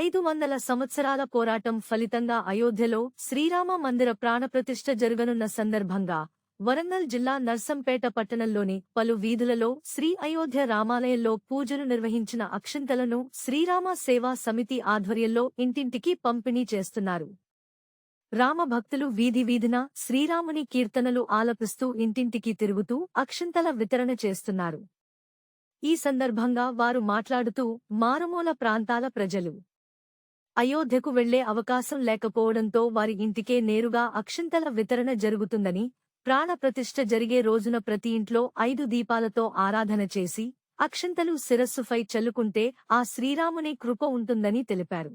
ఐదు వందల సంవత్సరాల పోరాటం ఫలితంగా అయోధ్యలో శ్రీరామ మందిర ప్రాణప్రతిష్ఠ జరగనున్న సందర్భంగా వరంగల్ జిల్లా నర్సంపేట పట్టణంలోని పలు వీధులలో శ్రీ అయోధ్య రామాలయంలో పూజలు నిర్వహించిన అక్షంతలను శ్రీరామ సేవా సమితి ఆధ్వర్యంలో ఇంటింటికి పంపిణీ చేస్తున్నారు. రామభక్తులు వీధి వీధిన శ్రీరాముని కీర్తనలు ఆలపిస్తూ ఇంటింటికి తిరుగుతూ అక్షంతల వితరణ చేస్తున్నారు. ఈ సందర్భంగా వారు మాట్లాడుతూ మారుమూల ప్రాంతాల ప్రజలు అయోధ్యకు వెళ్ళే అవకాశం లేకపోవడంతో వారి ఇంటికే నేరుగా అక్షంతల వితరణ జరుగుతుందని ప్రాణప్రతిష్ఠ జరిగే రోజున ప్రతి ఇంట్లో ఐదు దీపాలతో ఆరాధన చేసి అక్షంతలు శిరస్సుపై చల్లుకుంటే ఆ శ్రీరాముని కృప ఉంటుందని తెలిపారు.